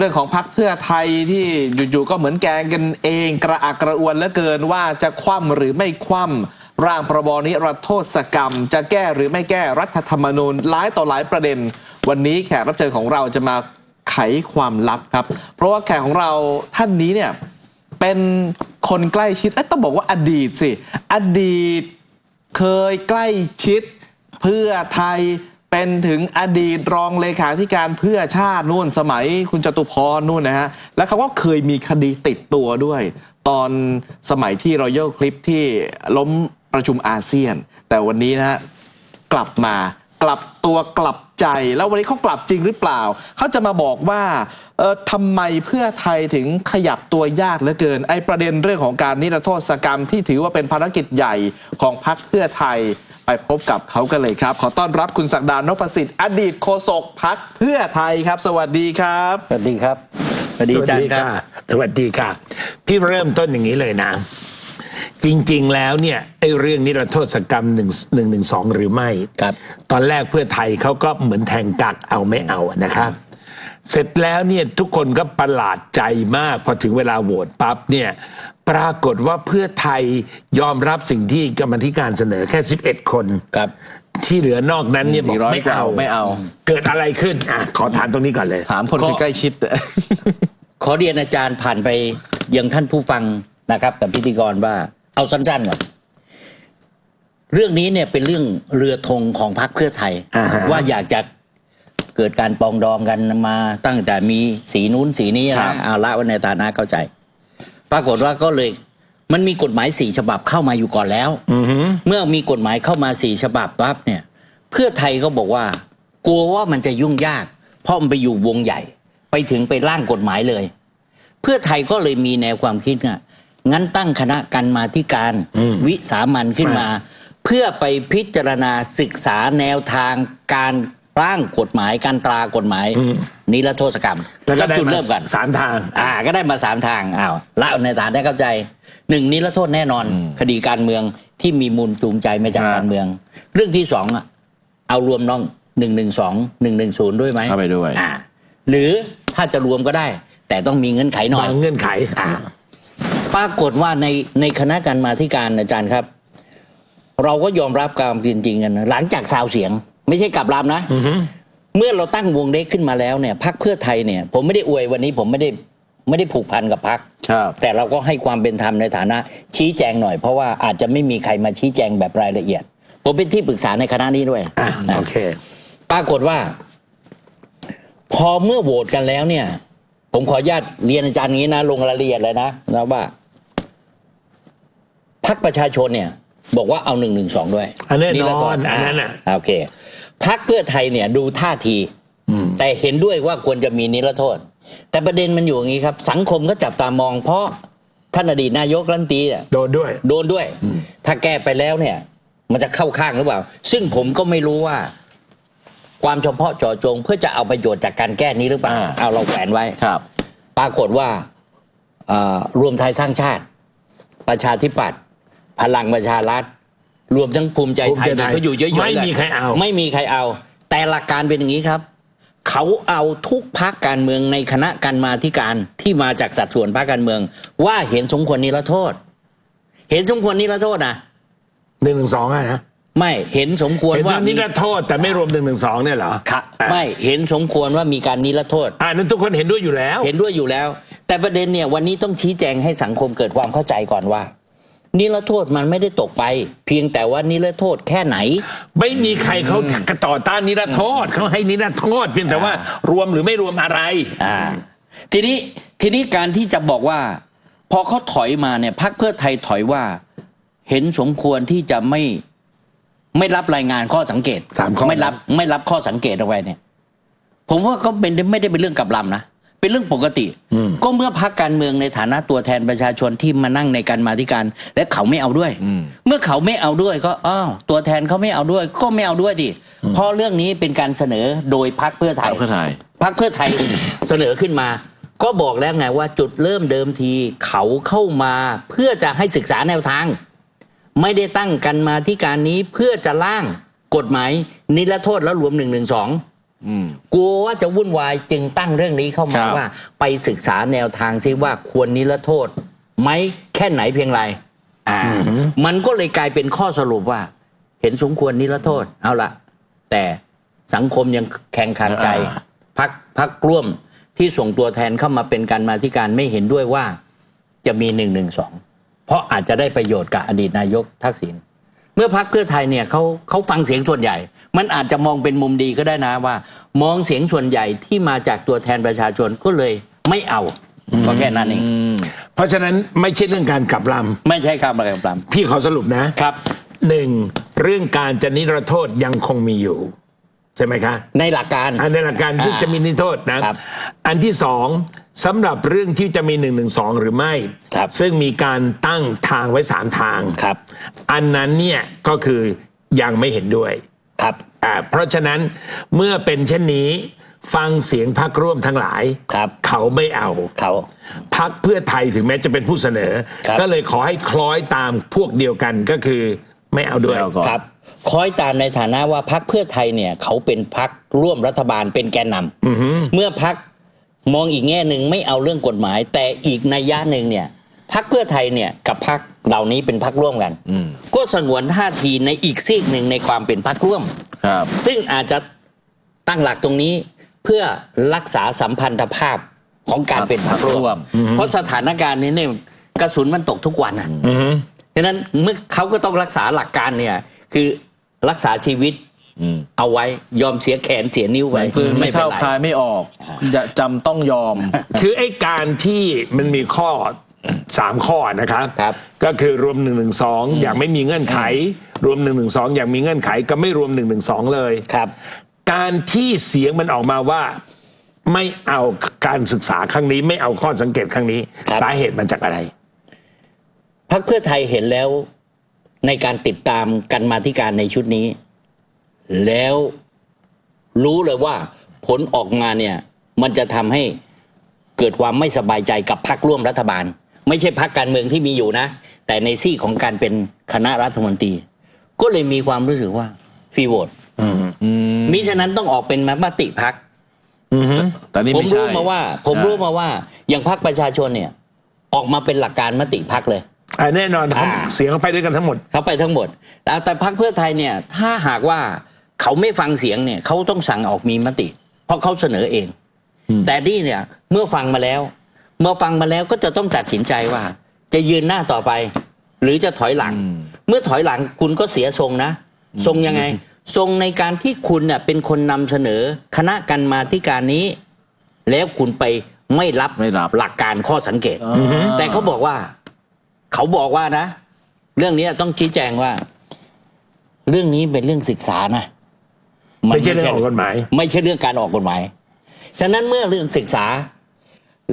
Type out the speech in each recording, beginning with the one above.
รื่องของพักเพื่อไทยที่อยู่ๆก็เหมือนแกงกันเองกระอักกระอวนเหลือเกินว่าจะคว่ำหรือไม่คว่ำร่างประบอนิรโทษกรรม จะแก้หรือไม่แก้รัฐธรรมนูญหลายต่อหลายประเด็น วันนี้แขกรับเชิญของเราจะมาไขความลับครับ เพราะว่าแขกของเราท่านนี้เนี่ยเป็นคนใกล้ชิดต้องบอกว่าอดีตสิ อดีตเคยใกล้ชิด เพื่อไทย เป็นถึงอดีตรองเลขาธิการเพื่อชาตินู่นสมัยคุณจตุพรนู่นนะฮะ แล้วเขาก็เคยมีคดีติดตัวด้วย ตอนสมัยที่รอยัลคลิปที่ล้มประชุมอาเซียน แต่วันนี้นะฮะกลับมากลับตัวกลับใจ แล้ววันนี้เขากลับจริงหรือเปล่า เขาจะมาบอกว่าเออทำไมเพื่อไทยถึงขยับตัวยากเหลือเกิน ไอ้ประเด็นเรื่องของการนิรโทษกรรมที่ถือว่าเป็นภารกิจใหญ่ของพรรคเพื่อไทย ไปพบกับเขากันเลยครับ ขอต้อนรับคุณศักดานพสิทธิ์อดีตโฆษกพรรคเพื่อไทยครับ สวัสดีครับ สวัสดีครับ สวัสดีอาจารย์ครับสวัสดีค่ะ พี่เริ่มต้นอย่างนี้เลยนะ จริงๆแล้วเนี่ยไอ้เรื่องนิรโทษกรรมหนึ่งหนึ่งหนึ่งสองหรือไม่ครับ ตอนแรกเพื่อไทยเขาก็เหมือนแทงกักเอาไม่เอาอะนะครับ เสร็จแล้วเนี่ยทุกคนก็ประหลาดใจมาก พอถึงเวลาโหวตปั๊บเนี่ยปรากฏว่าเพื่อไทยยอมรับสิ่งที่กรรมธิการเสนอแค่ 11 คนครับ ที่เหลือนอกนั้นเนี่ยบอกอีกร้อยไม่กว่าเอาไม่เอา เกิดอะไรขึ้นอะขอถามตรงนี้ก่อนเลย ถามคนที่ใกล้ชิด ขอเรียนอาจารย์ผ่านไปยังท่านผู้ฟังนะครับกับพิธีกรว่าเอาสั้นๆก่อนเรื่องนี้เนี่ยเป็นเรื่องเรือธงของพรรคเพื่อไทย อ่าฮะ ว่าอยากจะ เกิดการปรองดองกันมาตั้งแต่มีสีนู้นสีนี้ครันะบ เอาละวันในฐานะเข้าใจ ปรากฏว่าก็เลย มันมีกฎหมายสี่ฉบับเข้ามาอยู่ก่อนแล้ว อือหือ เมื่อมีกฎหมายเข้ามาสี่ฉบับปั๊บเนี่ย เพื่อไทยก็บอกว่า กลัวว่ามันจะยุ่งยาก เพราะมันไปอยู่วงใหญ่ ไปถึงไปร่างกฎหมายเลย เพื่อไทยก็เลยมีแนวความคิดว่างั้นตั้งคณะกันมาธิการอืม วิสามันขึ้นมา เพื่อไปพิจารณาศึกษาแนวทางการ ร่างกฎหมายการตรากฎหมายนิรโทษกรรมแล้วก็ได้จุดมาเริ่มกันสามทาง อ่า ก็ได้มาสามทางอ้าวละในฐานได้เข้าใจหนึ่งนิรโทษแน่นอน คดีการเมืองที่มีมูลจูงใจมาจากอ่าการเมือง เรื่องที่สองอะเอารวมน้องหนึ่งหนึ่งสองหนึ่งหนึ่งศูนย์ด้วยไหมเข้าไปด้วยอ่า หรือถ้าจะรวมก็ได้ แต่ต้องมีเงื่อนไขหน่อยบางเงื่อนไขอ่าปรากฏว่าในในคณะการมาธิการอาจารย์ครับ เราก็ยอมรับความจริงๆกันนะหลังจากซาวเสียง ไม่ใช่กลับลำนะอือหือเมื่อเราตั้งวงเล็กขึ้นมาแล้วเนี่ยพักเพื่อไทยเนี่ย ผมไม่ได้อวยวันนี้ผมไม่ได้ไม่ได้ผูกพันกับพักครับแต่เราก็ให้ความเป็นธรรมในฐานะ ชี้แจงหน่อยเพราะว่าอาจจะไม่มีใครมาชี้แจงแบบรายละเอียด ผมเป็นที่ปรึกษาในคณะนี้ด้วยอะนะโอเค ปรากฏว่า พอเมื่อโหวตกันแล้วเนี่ย ผมขออนุญาตเรียนอาจารย์อย่างนี้นะลงรายละเอียดเลยนะนะว่าพักประชาชนเนี่ย บอกว่าเอาหนึ่งหนึ่งสองด้วยอันแน่นอนนิรโทษอันนั้นน่ะโอเคพักเพื่อไทยเนี่ยดูท่าทีอืมแต่เห็นด้วยว่าควรจะมีนิรโทษ แต่ประเด็นมันอยู่อย่างนี้ครับ สังคมก็จับตามอง เพราะท่านอดีตนายกรัฐมนตรีเนี่ยโดนด้วย โดนด้วย ถ้าแก้ไปแล้วเนี่ย มันจะเข้าข้างหรือเปล่า ซึ่งผมก็ไม่รู้ว่า ความเฉพาะเจาะจง เพื่อจะเอาประโยชน์จากการแก้นี้หรือเปล่าอ่าเอาเราแขวนไว้ครับ ปรากฏว่าเอ่อรวมไทยสร้างชาติ ประชาธิปัตย์ พลังประชารัฐ รวมทั้งภูมิใจไทยภูมิใจไทยก็อยู่เยอะๆไม่มีใครเอา ไม่มีใครเอา แต่หลักการเป็นอย่างนี้ครับ เขาเอาทุกพักการเมืองในคณะการมาธิการที่มาจากสัดส่วนพรรคการเมือง ว่าเห็นสมควรนิรโทษ เห็นสมควรนิรโทษนะหนึ่งหนึ่งสองอะนะไม่เห็นสมควรเห็นว่าว่านิรโทษแต่ไม่รวมหนึ่งหนึ่งสองเนี่ยเหรอค่ะอะไม่เห็นสมควรว่ามีการนิรโทษอ่านั้นทุกคนเห็นด้วยอยู่แล้ว เห็นด้วยอยู่แล้ว แต่ประเด็นเนี่ยวันนี้ต้องชี้แจงให้สังคมเกิดความเข้าใจก่อนว่า นิรโทษมันไม่ได้ตกไป เพียงแต่ว่านิรโทษแค่ไหน ไม่มีใครเขาต่อต้านนิรโทษเขาให้นิรโทษเพียงแต่ว่ารวมหรือไม่รวมอะไรอ่าทีนี้ทีนี้การที่จะบอกว่า พอเขาถอยมาเนี่ยพักเพื่อไทยถอยว่า เห็นสมควรที่จะไม่ไม่รับรายงานข้อสังเกตสามข้อไม่รับไม่รับข้อสังเกตเอาไว้เนี่ย ผมว่าก็เป็นไม่ได้เป็นเรื่องกับลำนะ เป็นเรื่องปกติ ก็เมื่อพักการเมืองในฐานะตัวแทนประชาชนที่มานั่งในการมาธิการ และเขาไม่เอาด้วยอืมเมื่อเขาไม่เอาด้วยก็อ้าวตัวแทนเขาไม่เอาด้วย ก็ไม่เอาด้วยดิเพราะเรื่องนี้เป็นการเสนอโดยพักเพื่อไทพรยรคเพื่อไทยพรรคเพื่อไทยเสนอขึ้นมา ก็บอกแล้วไงว่าจุดเริ่มเดิมทีเขาเข้ามาเพื่อจะให้ศึกษาแนวทาง ไม่ได้ตั้งกันมาที่การนี้เพื่อจะร่างกฎหมายนิรโทษแล้วรวมหนึ่งหนึ่งสองอืม กลัวว่าจะวุ่นวายจึงตั้งเรื่องนี้เข้าคมารับว่า ไปศึกษาแนวทางซิว่าควรนิรโทษไหมแค่ไหนเพียงไรอ่ามันก็เลยกลายเป็นข้อสรุปว่า เห็นสมควรนิรโทษเอาละแต่สังคมยังแข่งขันใจอ่าพักพักร่วมที่ส่งตัวแทนเข้ามาเป็นการมาธิการไม่เห็นด้วยว่าจะมีหนึ่งหนึ่งสองเพราะอาจจะได้ประโยชน์กับอดีตนายกทักษิณ เมื่อพักเพื่อไทยเนี่ยเขาเขาฟังเสียงส่วนใหญ่ มันอาจจะมองเป็นมุมดีก็ได้นะว่า มองเสียงส่วนใหญ่ที่มาจากตัวแทนประชาชนก็เลยไม่เอาก็แค่นั้นเองอืมเพราะฉะนั้นไม่ใช่เรื่องการกลับลไม่ใช่คำอะไรกับปรามำพี่ขอสรุปนะครับหนึ่งเรื่องการจะนิรโทษยังคงมีอยู่ใช่ไหมคะในหลักการอันในหลักการที่อ่าจะมีนิรโทษนะครับอันที่สองสำหรับเรื่องที่จะมีหนึ่งหนึ่งสองหรือไม่ครับซึ่งมีการตั้งทางไว้สามทางครับ อันนั้นเนี่ยก็คือยังไม่เห็นด้วยครับอ่าเพราะฉะนั้นเมื่อเป็นเช่นนี้ ฟังเสียงพักร่วมทั้งหลายครับ เขาไม่เอาเขาพักเพื่อไทยถึงแม้จะเป็นผู้เสนอครับก็เลยขอให้คล้อยตามพวกเดียวกันก็คือ ไม่เอาด้วยไม่เอาก่อนครับคอยตามในฐานะว่าพักเพื่อไทยเนี่ย เขาเป็นพักร่วมรัฐบาลเป็นแกนนำเมื่อพักมองอีกแง่หนึ่งไม่เอาเรื่องกฎหมาย แต่อีกนัยยะหนึ่งเนี่ยพักเพื่อไทยเนี่ยกับพักเหล่านี้เป็นพักร่วมกันอืมก็สงวนท่าทีในอีกซีกหนึ่งในความเป็นพักร่วมครับ ซึ่งอาจจะตั้งหลักตรงนี้เพื่อรักษาสัมพันธภาพของการเป็นพรรคร่วม เพราะสถานการณ์นี้เนี่ยกระสุนมันตกทุกวันอะ อือฮึฉะนั้นเมื่อเขาก็ต้องรักษาหลักการเนี่ย คือรักษาชีวิตอืมเอาไว้ยอมเสียแขนเสียนิ้วเหมืไว้อนปืนไม่ป็เข้านไรคายไม่ออก จะจำต้องยอม คือไอ้การที่มันมีข้อสามข้อนะครับครับ ก็คือรวม1นึอย่างไม่มีเงื่อนไข รวม1นึอย่างมีเงื่อนไข ก็ไม่รวม1นึเลยครับ การที่เสียงมันออกมาว่าไม่เอาการศึกษาครั้งนี้ ไม่เอาข้อสังเกตครั้งนี้ครับสาเหตุมาจากอะไร พักเพื่อไทยเห็นแล้วในการติดตามกันมาธิการในชุดนี้ แล้วรู้เลยว่าผลออกมาเนี่ย มันจะทำให้เกิดความไม่สบายใจกับพักร่วมรัฐบาล ไม่ใช่พักการเมืองที่มีอยู่นะ แต่ในซี่ของการเป็นคณะรัฐมนตรี ก็เลยมีความรู้สึกว่าฟรีโหวตมิฉะนั้นต้องออกเป็นมติพักแต่นี่ผมไม่ใช่รู้มาว่า ผมใช่รู้มาว่า อย่างพักประชาชนเนี่ย ออกมาเป็นหลักการมติพักเลย อ่าแน่นอนเขาอ่า เสียงเขาไปด้วยกันทั้งหมด เขาไปทั้งหมด แต่แต่พักเพื่อไทยเนี่ย ถ้าหากว่าเขาไม่ฟังเสียงเนี่ย เขาต้องสั่งออกมีมติ เพราะเขาเสนอเอง แต่นี่เนี่ย เมื่อฟังมาแล้ว เมื่อฟังมาแล้วก็จะต้องตัดสินใจว่า จะยืนหน้าต่อไป หรือจะถอยหลัง เมื่อถอยหลังคุณก็เสียทรงนะ ทรงยังไง ทรงในการที่คุณเน่ยเป็นคนนำเสนอคณะกรรมาธิการนี้ แล้วคุณไปไม่รับไม่รับ หลักการข้อสังเกตอือฮึแต่เขาบอกว่า เขาบอกว่านะ เรื่องนี้ต้องชี้แจงว่า เรื่องนี้เป็นเรื่องศึกษานะไม่ใช่เรื่องออกกฎหมาย ไม่ใช่เรื่องการออกกฎหมาย ฉะนั้นเมื่อเรื่องศึกษา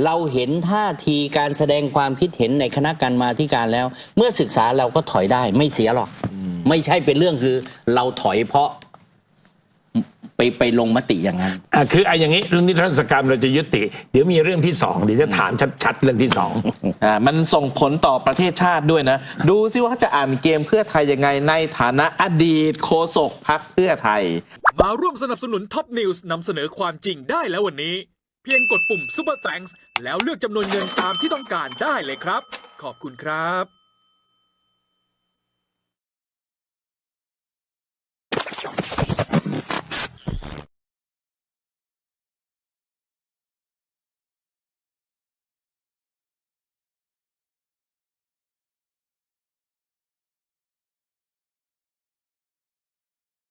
เราเห็นท่าทีการแสดงความคิดเห็นในคณะกรรมาธิการแล้ว เมื่อศึกษาเราก็ถอยได้ ไม่เสียหรอก ไม่ใช่เป็นเรื่องคือ เราถอยเพราะ ไปไปลงมติอย่างนั้นอะคือไอ้อย่างนี้เรื่องนิทรรศกรรมเราจะยุติ เดี๋ยวมีเรื่องที่สองเดี๋ยวจะถามชัดๆเรื่องที่สองอ่ามันส่งผลต่อประเทศชาติด้วยนะ ดูซิว่าเขาจะอ่านเกมเพื่อไทยยังไงในฐานะอดีตโฆษกพักเพื่อไทย มาร่วมสนับสนุนท็อปนิวส์นำเสนอความจริงได้แล้ววันนี้ เพียงกดปุ่ม Super Thanks แล้วเลือกจำนวนเงินตามที่ต้องการได้เลยครับ ขอบคุณครับ